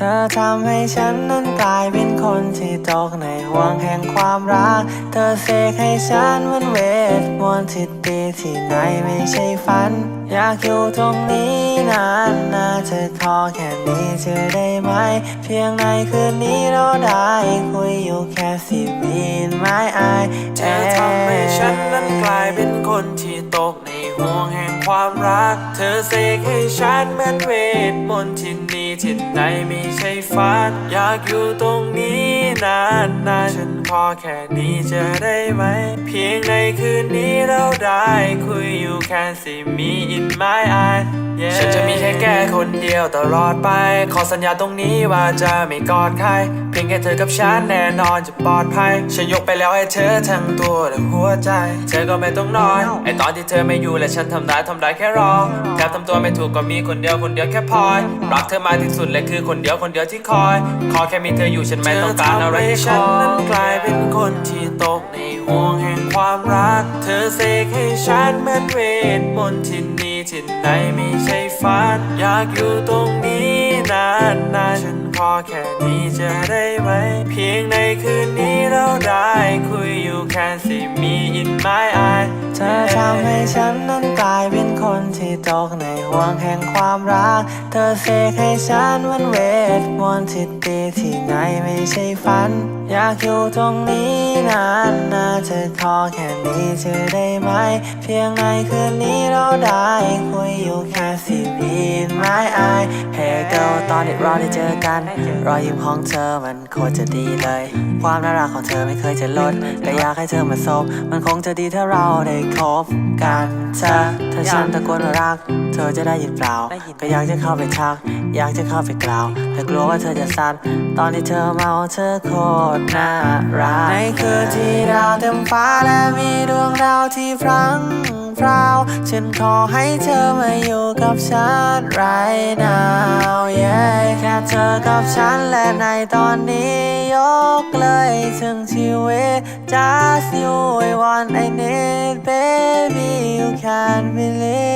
เธอทำให้ฉันนั้นกลายเป็นคนที่ตกในห่วงแห่งความรัก เธอเสกให้ฉันมือนเวทมนต์ที่ดีที่ไหนไม่ใช่ฝัน อยากอยู่ตรงนี้นานนาเธอขอแค่นี้เธอได้ไหม เพียงในคืนนี้เราได้คุยอยู่แค่สิบวินไม่อายเธอทำให้ฉันนั้นกลายเป็นคนที่ตก ห่วงแห่งความรัก เธอเสกให้ฉันเหมือนเวทมนต์ที่นี่ที่ไหนไม่ใช่ฝัน อยากอยู่ตรงนี้นานนานฉันขอแค่นี้จะได้ไหม เพียงในคืนนี้เราได้คุยอยู่แค่สิมี in my eye ฉันจะมีแค่แกคนเดียวตลอดไป ขอสัญญาตรงนี้ว่าจะไม่กอดใคร เพียงแค่เธอกับฉันแน่นอนจะปลอดภัย ฉันยกไปแล้วให้เธอทั้งตัวและหัวใจ เธอก็ไม่ต้องนอนไอตอนที่เธอไม่อยู่และฉันทำได้ทำได้แค่รอแทบทำตัวไม่ถูกก็มีคนเดียวคนเดียวแค่พอรักเธอมากที่สุดและคือคนเดียวคนเดียวที่คอย ขอแค่มีเธออยู่ฉันไม่ต้องการอะไรที่ฉันนั้นกลายเป็นคนที่ตกในห่วงแห่งความรัก เธอเสกให้ฉันเหมือนเวทมนต์ที่นี่ ที่ไหนไม่ใช่ฝัน อยากอยู่ตรงนี้นานนานฉันขอแค่นี้จะได้ไหม เพียงในคืนนี้เราได้คุยอยู่แค่สิมี in my eye เธอทำให้ฉันนั้นกลายเป็นคนที่ตกในห่วงแห่งความรัก เธอเสกให้ฉันเหมือนเวทมนต์ที่ดีที่ไหนไม่ใช่ฝัน อยากอยู่ตรงนี้นานนาเธอขอแค่นี้เธอได้ไหม เพียงในคืนนี้เรา แค่สิบวินไม่อาย Hey girl ตอนนี้เราได้เจอกัน รอยยิ้มของเธอมันโคตรจะดีเลย ความน่ารักของเธอไม่เคยจะลดก็อยากให้เธอมาสบมันคงจะดีถ้าเราได้คบกันเธอถ้าฉันตะโกนว่ารัก เธอจะได้ยินเปล่า ก็อยากจะเข้าไปทัก อยากจะเข้าไปกล่าว แต่กลัวว่าเธอจะสั่นตอนที่เธอเมาเธอโคตรน่ารักในคืนที่ดาวเต็มฟ้าและมี ดาวที่พรังพราว ฉันขอให้เธอมาอยู่กับฉัน right now yeah แค่เธอกับฉันและในตอนนี้ยกเลยถึงชีวิต just you I want I need baby you can believe